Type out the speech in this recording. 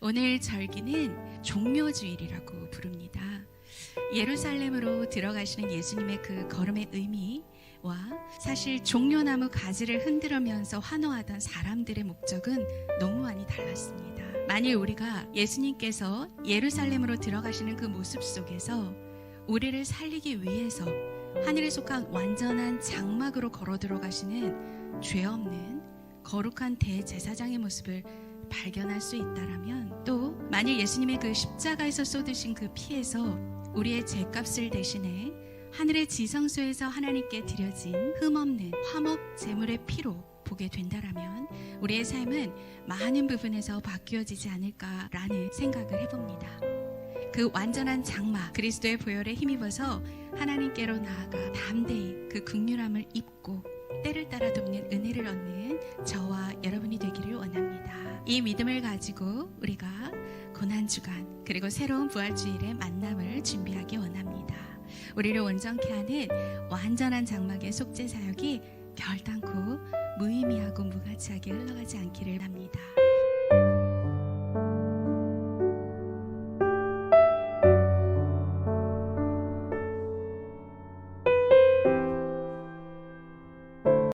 오늘 절기는 종묘주일이라고 부릅니다. 예루살렘으로 들어가시는 예수님의 그 걸음의 의미와 사실 종려나무 가지를 흔들으면서 환호하던 사람들의 목적은 너무 많이 달랐습니다. 만일 우리가 예수님께서 예루살렘으로 들어가시는 그 모습 속에서 우리를 살리기 위해서 하늘에 속한 완전한 장막으로 걸어 들어가시는 죄 없는 거룩한 대제사장의 모습을 발견할 수 있다라면 또 만일 예수님의 그 십자가에서 쏟으신 그 피에서 우리의 죄값을 대신해 하늘의 지성소에서 하나님께 드려진 흠없는 화목 제물의 피로 보게 된다라면 우리의 삶은 많은 부분에서 바뀌어지지 않을까라는 생각을 해봅니다. 그 완전한 장막 그리스도의 보혈에 힘입어서 하나님께로 나아가 담대히 그 극률함을 입고 때를 따라 돕는 은혜를 얻는 이 믿음을 가지고 우리가 고난 주간 그리고 새로운 부활 주일의 만남을 준비하기 원합니다. 우리를 온전케 하는 완전한 장막의 속죄 사역이 결단코 무의미하고 무가치하게 흘러가지 않기를 합니다.